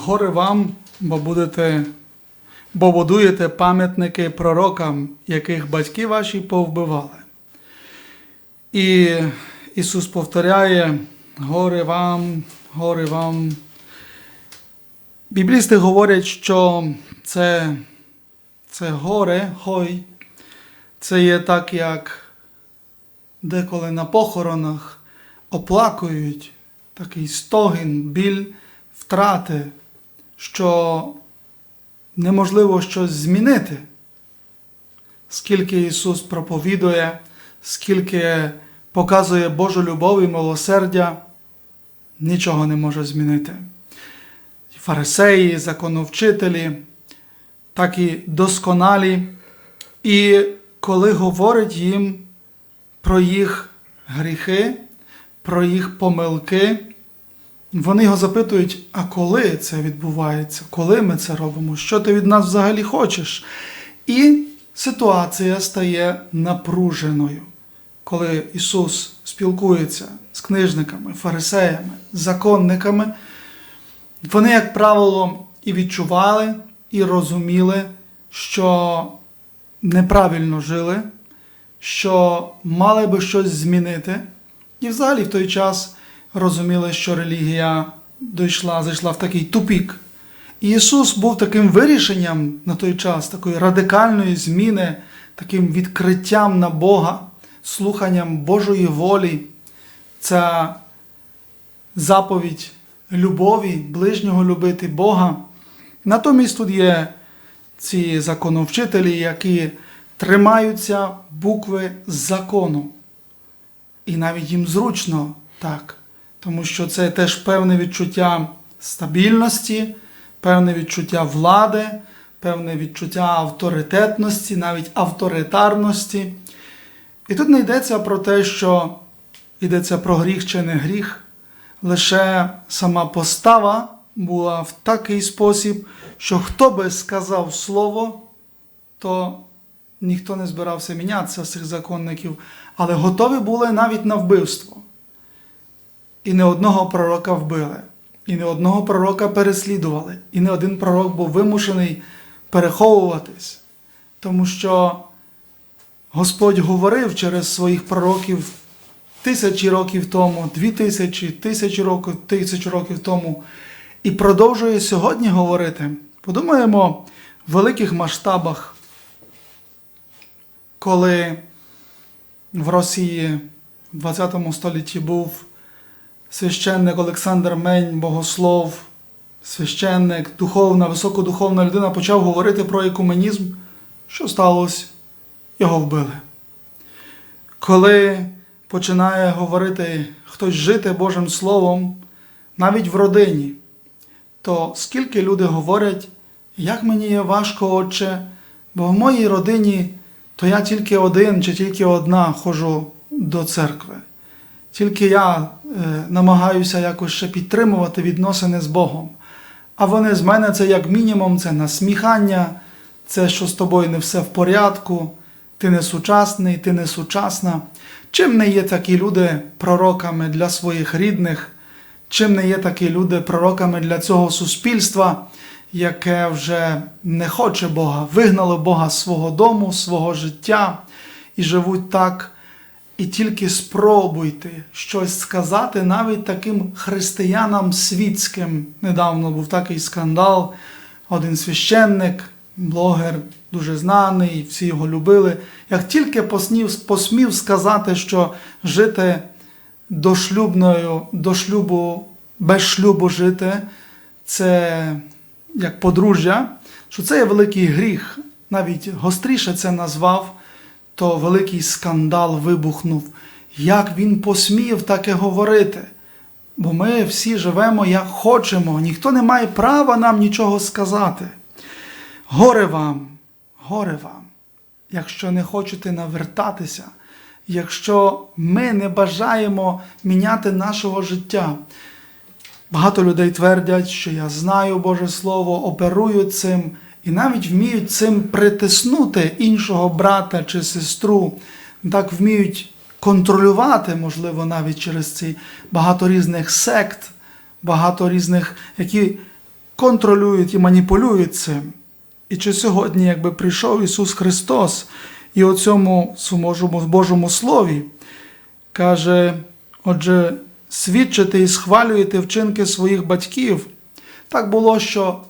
Горе вам, бо будете, бо будуєте пам'ятники пророкам, яких батьки ваші повбивали. І Ісус повторяє: горе вам, горе вам. Біблісти говорять, що це, це горе, хой, це є так, як деколи на похоронах оплакують такий стогін, біль втрати, що неможливо щось змінити. Скільки Ісус проповідує, скільки показує Божу любов і милосердя, нічого не може змінити. Фарисеї, законовчителі, так і досконалі. І коли говорить їм про їх гріхи, про їх помилки, вони його запитують, а коли це відбувається, коли ми це робимо, що ти від нас взагалі хочеш? І ситуація стає напруженою, коли Ісус спілкується з книжниками, фарисеями, законниками. Вони, як правило, і відчували, і розуміли, що неправильно жили, що мали би щось змінити, і взагалі в той час розуміли, що релігія дійшла, зайшла в такий тупік. І Ісус був таким вирішенням на той час, такої радикальної зміни, таким відкриттям на Бога, слуханням Божої волі. Ця заповідь любові, ближнього любити Бога. Натомість тут є ці законовчителі, які тримаються букви закону. І навіть їм зручно так, тому що це теж певне відчуття стабільності, певне відчуття влади, певне відчуття авторитетності, навіть авторитарності. І тут не йдеться про те, що йдеться про гріх чи не гріх, лише сама постава була в такий спосіб, що хто би сказав слово, то ніхто не збирався мінятися з цих законників, але готові були навіть на вбивство. І не одного пророка вбили, і не одного пророка переслідували, і не один пророк був вимушений переховуватись, тому що Господь говорив через своїх пророків тисячі років тому, дві тисячі, тисячі років, тисячі років тому, і продовжує сьогодні говорити. Подумаємо в великих масштабах, коли в Росії в 20 столітті був священник Олександр Мень, богослов, священник, духовна, високодуховна людина почав говорити про екуменізм, що сталося? Його вбили. Коли починає говорити хтось жити Божим Словом, навіть в родині, то скільки люди говорять, як мені є важко, отче, бо в моїй родині то я тільки один чи тільки одна ходжу до церкви. Тільки я е, намагаюся якось ще підтримувати відносини з Богом. А вони з мене це як мінімум, це насміхання, це що з тобою не все в порядку, ти не сучасний, ти не сучасна. Чим не є такі люди пророками для своїх рідних, чим не є такі люди пророками для цього суспільства, яке вже не хоче Бога, вигнало Бога з свого дому, свого життя і живуть так. І тільки спробуйте щось сказати навіть таким християнам світським. Недавно був такий скандал. Один священник, блогер, дуже знаний, всі його любили. Як тільки посмів, посмів сказати, що жити дошлюбною, до шлюбу, без шлюбу жити, це як подружжя, що це є великий гріх. Навіть гостріше це назвав то великий скандал вибухнув. Як він посмів таке говорити? Бо ми всі живемо як хочемо, ніхто не має права нам нічого сказати. Горе вам, горе вам, якщо не хочете навертатися, якщо ми не бажаємо міняти нашого життя. Багато людей твердять, що я знаю Боже Слово, оперую цим і навіть вміють цим притиснути іншого брата чи сестру, так вміють контролювати, можливо, навіть через ці багато різних сект, багато різних, які контролюють і маніпулюють цим. І чи сьогодні, якби прийшов Ісус Христос і у цьому Божому Слові каже, отже, свідчити і схвалюєте вчинки своїх батьків. Так було, що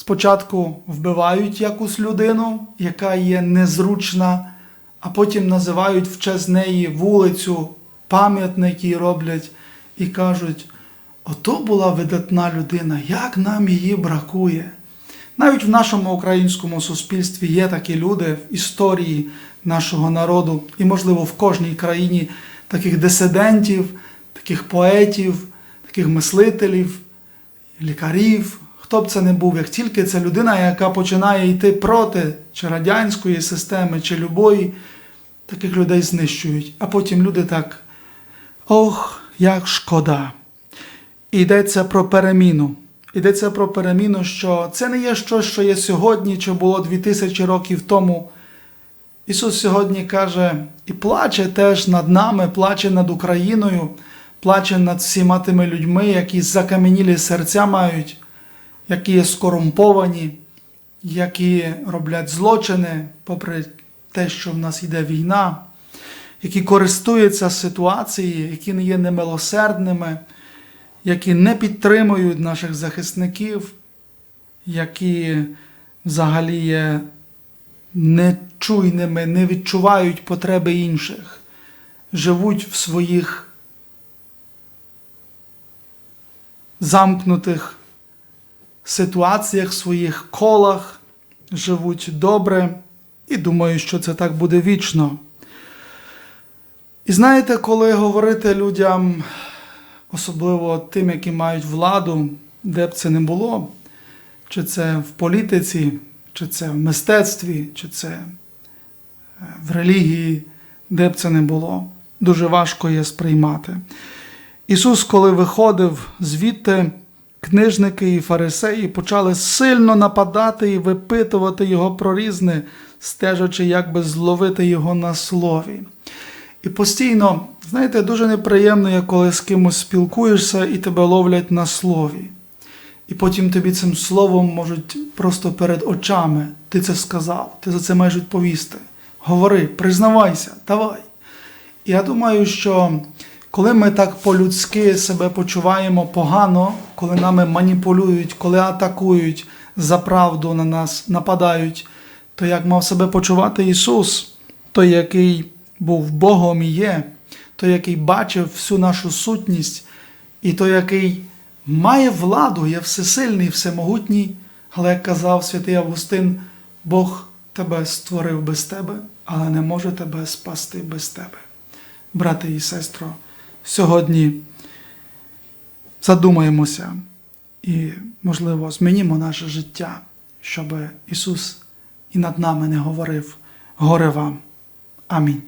спочатку вбивають якусь людину, яка є незручна, а потім називають в честь неї вулицю, пам'ятники роблять і кажуть: ото була видатна людина, як нам її бракує. Навіть в нашому українському суспільстві є такі люди в історії нашого народу, і, можливо, в кожній країні таких дисидентів, таких поетів, таких мислителів, лікарів, хто б це не був, як тільки це людина, яка починає йти проти чи радянської системи, чи любої, таких людей знищують. А потім люди так, ох, як шкода. І йдеться про переміну. Йдеться про переміну, що це не є щось, що є сьогодні, чи було 2000 років тому. Ісус сьогодні каже і плаче теж над нами, плаче над Україною, плаче над всіма тими людьми, які закам'янілі серця мають, які є скорумповані, які роблять злочини, попри те, що в нас йде війна, які користуються ситуацією, які не є немилосердними, які не підтримують наших захисників, які взагалі є нечуйними, не відчувають потреби інших, живуть в своїх замкнутих ситуаціях, своїх колах, живуть добре і думаю, що це так буде вічно. І знаєте, коли говорити людям, особливо тим, які мають владу, де б це не було, чи це в політиці, чи це в мистецтві, чи це е, в релігії, де б це не було, дуже важко є сприймати. Ісус, коли виходив звідти, книжники і фарисеї почали сильно нападати і випитувати його про різне, стежачи, як би зловити його на слові. І постійно, знаєте, дуже неприємно, як коли з кимось спілкуєшся і тебе ловлять на слові. І потім тобі цим словом можуть просто перед очами ти це сказав, ти за це маєш відповісти. Говори, признавайся, давай. І я думаю, що коли ми так по-людськи себе почуваємо погано, коли нами маніпулюють, коли атакують за правду на нас, нападають, то як мав себе почувати Ісус, той, який був Богом і є, той, який бачив всю нашу сутність, і той, який має владу, є всесильний, всемогутній, але як казав святий Августин, Бог тебе створив без тебе, але не може тебе спасти без тебе. Брате і сестро, сьогодні задумаємося і, можливо, змінімо наше життя, щоб Ісус і над нами не говорив горе вам. Амінь.